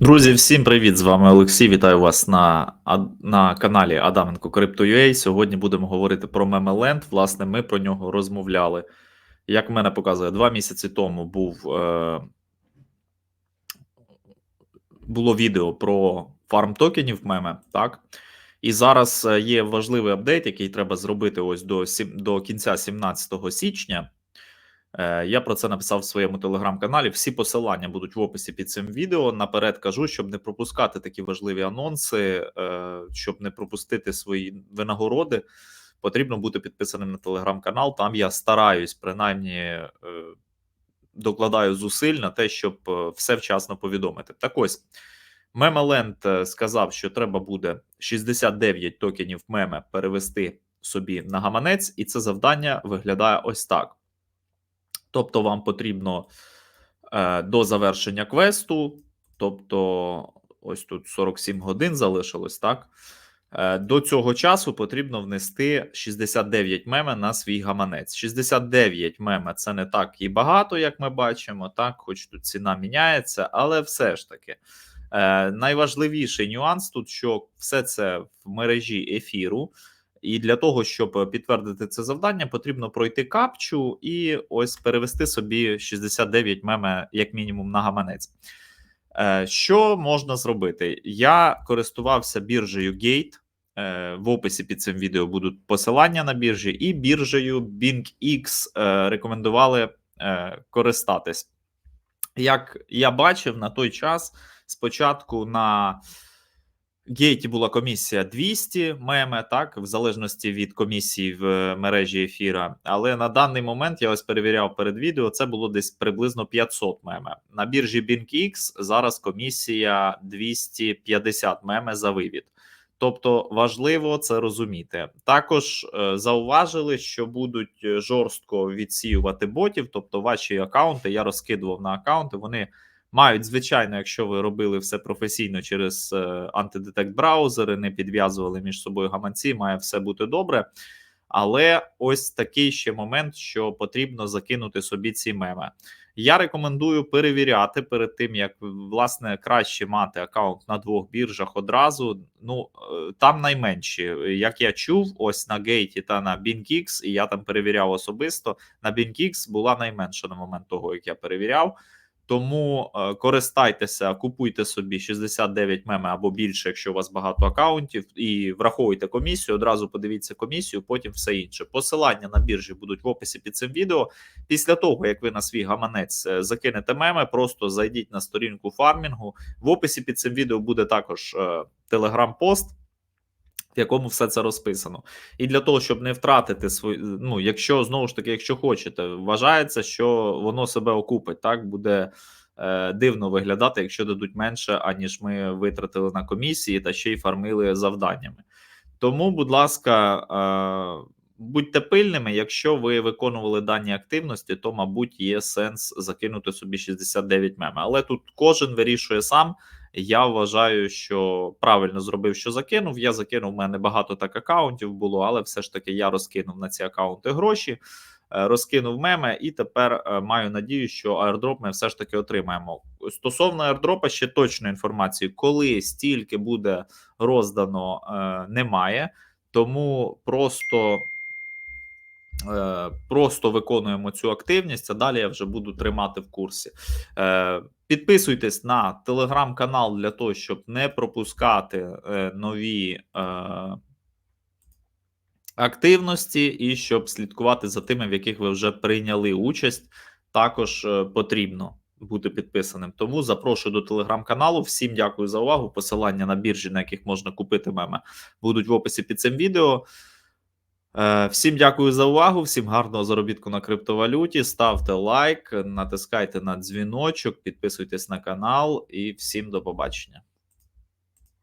Друзі, всім привіт! З вами Олексій. Вітаю вас на, на каналі Адаменко Crypto.ua. Сьогодні будемо говорити про Мемеленд. Власне, ми про нього розмовляли. Як мене показує, два місяці тому був е, було відео про фарм токенів меме, так? І зараз е, є важливий апдейт, який треба зробити ось до, до кінця 17 січня. Е, Я про це написав в своєму телеграм-каналі. Всі посилання будуть в описі під цим відео. Наперед кажу, щоб не пропускати такі важливі анонси, е, щоб не пропустити свої винагороди. Потрібно бути підписаним на телеграм-канал. Там я стараюсь, принаймні е, докладаю зусиль на те, щоб все вчасно повідомити. Так ось Мемеленд сказав, що треба буде 69 токенів меме перевести собі на гаманець, і це завдання виглядає ось так. Тобто, вам потрібно е, до завершення квесту, тобто, ось тут 47 годин залишилось, так? Е, до цього часу потрібно внести 69 меме на свій гаманець. 69 меме це не так і багато, як ми бачимо, так, хоч тут ціна міняється, але все ж таки. Е, найважливіший нюанс тут, що все це в мережі ефіру. І для того, щоб підтвердити це завдання, потрібно пройти капчу і ось перевести собі 69 меме, як мінімум, на гаманець. Е, Що можна зробити? Я користувався біржею Gate. Е, В описі під цим відео будуть посилання на біржі, і біржею BingX е, рекомендували користатись. Як я бачив на той час, спочатку на Гейті була комісія 200 меме, так, в залежності від комісії в е, мережі ефіра. Але на даний момент я ось перевіряв перед відео, це було десь приблизно 500 меме. На біржі BinkX зараз комісія 250 меме за вивід. Тобто важливо це розуміти. Також е, зауважили, що будуть е, жорстко відсіювати ботів, тобто ваші аккаунти. Я розкидував на аккаунти. Вони мають, звичайно, якщо ви робили все професійно через е, антидетект браузери, не підв'язували між собою гаманці, має все бути добре. Але ось такий ще момент, що потрібно закинути собі ці меми. Я рекомендую перевіряти перед тим, як власне краще мати аккаунт на двох біржах одразу. Ну е, там найменші, як я чув, ось на Гейті та на BinkX, і я там перевіряв особисто. На BinkX була найменша на момент того, як я перевіряв. Тому е, користайтеся, купуйте собі 69 меме або більше, якщо у вас багато акаунтів, і враховуйте комісію. Одразу подивіться комісію, потім все інше. Посилання на біржі будуть в описі під цим відео. Після того, як ви на свій гаманець е, закинете меми, просто зайдіть на сторінку фармінгу. В описі під цим відео буде також е, телеграм-пост. В якому все це розписано, і для того, щоб не втратити свої, ну якщо знову ж таки, якщо хочете, вважається, що воно себе окупить, так буде е, дивно виглядати, якщо дадуть менше, аніж ми витратили на комісії та ще й фармили завданнями. Тому, будь ласка, е, будьте пильними. Якщо ви виконували дані активності, то мабуть є сенс закинути собі 69 мем. Але тут кожен вирішує сам. Я вважаю, що правильно зробив, що закинув. Я закинув в мене багато так акаунтів було, але все ж таки я розкинув на ці акаунти гроші, е, розкинув меми, і тепер е, маю надію, що аердроп ми все ж таки отримаємо. Стосовно аердропа, ще точної інформації, коли стільки буде роздано, е, немає. Тому просто. Просто виконуємо цю активність, а далі я вже буду тримати в курсі. Підписуйтесь на телеграм-канал для того, щоб не пропускати е, нові е, активності, і щоб слідкувати за тими, в яких ви вже прийняли участь. Також е, потрібно бути підписаним. Тому запрошую до телеграм-каналу. Всім дякую за увагу. Посилання на біржі, на яких можна купити меми, будуть в описі під цим відео. Е, Всім дякую за увагу, всім гарного заробітку на криптовалюті. Ставте лайк, натискайте на дзвіночок, підписуйтесь на канал і всім до побачення.